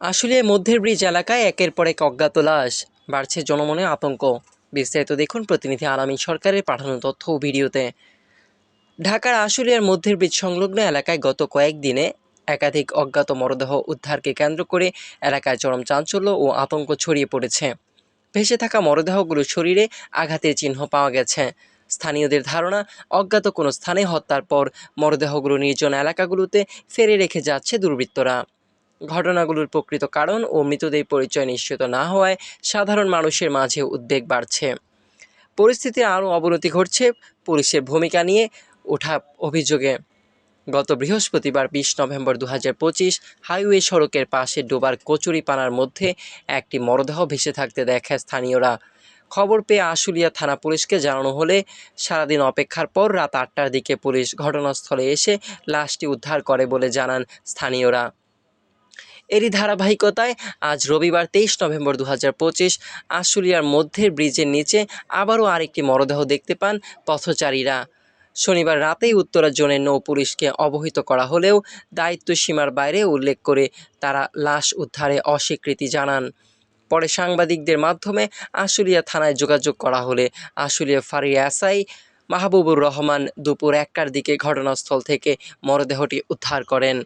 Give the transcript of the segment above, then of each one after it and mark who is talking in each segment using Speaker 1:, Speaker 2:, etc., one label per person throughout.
Speaker 1: আসলে মধ্যের ব্রিজ এলাকায় একের পর এক অজ্ঞাত লাশ বাড়ছে জনমনে আতঙ্ক। বিস্তারিত দেখুন প্রতিনিধি আলামী সরকারের পাঠানো তথ্য ও ভিডিওতে। ঢাকার আশুলিয়ার মধ্যের ব্রিজ সংলগ্ন এলাকায় গত কয়েকদিনে একাধিক অজ্ঞাত মরদেহ উদ্ধারকে কেন্দ্র করে এলাকায় চরম চাঞ্চল্য ও আতঙ্ক ছড়িয়ে পড়েছে। ভেসে থাকা মরদেহগুলোর শরীরে আঘাতের চিহ্ন পাওয়া গেছে। স্থানীয়দের ধারণা, অজ্ঞাত কোনো স্থানে হত্যার পর মরদেহগুলো নির্জন এলাকাগুলোতে ফেরে রেখে যাচ্ছে দুর্বৃত্তরা। ঘটনাগুলোর প্রকৃত কারণ ও মৃতদেহ পরিচয় নিশ্চিত না হওয়ায় সাধারণ মানুষের মাঝে উদ্বেগ বাড়ছে। পরিস্থিতি আরও অবনতি ঘটছে পুলিশের ভূমিকা নিয়ে ওঠা অভিযোগে। গত বৃহস্পতিবার বিশ নভেম্বর দু হাজার পঁচিশ হাইওয়ে সড়কের পাশে ডোবার কচুরিপানার মধ্যে একটি মরদেহ ভেসে থাকতে দেখে স্থানীয়রা। খবর পেয়ে আশুলিয়া থানা পুলিশকে জানানো হলে সারাদিন অপেক্ষার পর রাত আটটার দিকে পুলিশ ঘটনাস্থলে এসে লাশটি উদ্ধার করে বলে জানান স্থানীয়রা। এরই ধারাবাহিকতায় আজ রবিবার তেইশ নভেম্বর দু হাজার পঁচিশ আশুলিয়ার মধ্যের ব্রিজের নিচে আবারও আরেকটি মরদেহ দেখতে পান পথচারীরা। শনিবার রাতেই উত্তরা জোনের নৌ পুলিশকে অবহিত করা হলেও দায়িত্ব সীমার বাইরে উল্লেখ করে তারা লাশ উদ্ধারে অস্বীকৃতি জানান। পরে সাংবাদিকদের মাধ্যমে আশুলিয়া থানায় যোগাযোগ করা হলে আশুলিয়া ফাঁড়ি এসআই মাহবুবুর রহমান দুপুর একটার দিকে ঘটনাস্থল থেকে মরদেহটি উদ্ধার করেন।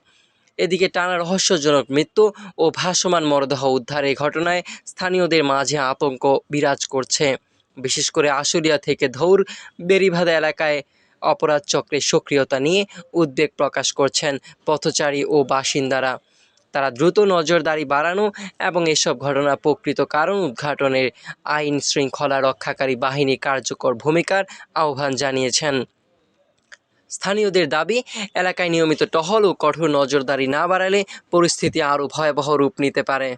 Speaker 1: এদিকে টানা রহস্যজনক মৃত্যু ও ভাসমান মরদেহ উদ্ধারের ঘটনায় স্থানীয়দের মাঝে আতঙ্ক বিরাজ করছে। বিশেষ করে আশুলিয়া থেকে ধৌর বেরিভাদা এলাকায় অপরাধ চক্রের সক্রিয়তা নিয়ে উদ্বেগ প্রকাশ করছেন পথচারী ও বাসিন্দারা। তারা দ্রুত নজরদারি বাড়ানো এবং এসব ঘটনা প্রকৃত কারণ উদ্ঘাটনের আইন শৃঙ্খলা রক্ষাকারী বাহিনী কার্যকর ভূমিকার আহ্বান জানিয়েছেন। স্থানীয়দের দাবি, এলাকায় নিয়মিত টহল ও কঠোর নজরদারি না বাড়ালে পরিস্থিতি আরও ভয়াবহ রূপ নিতে পারে।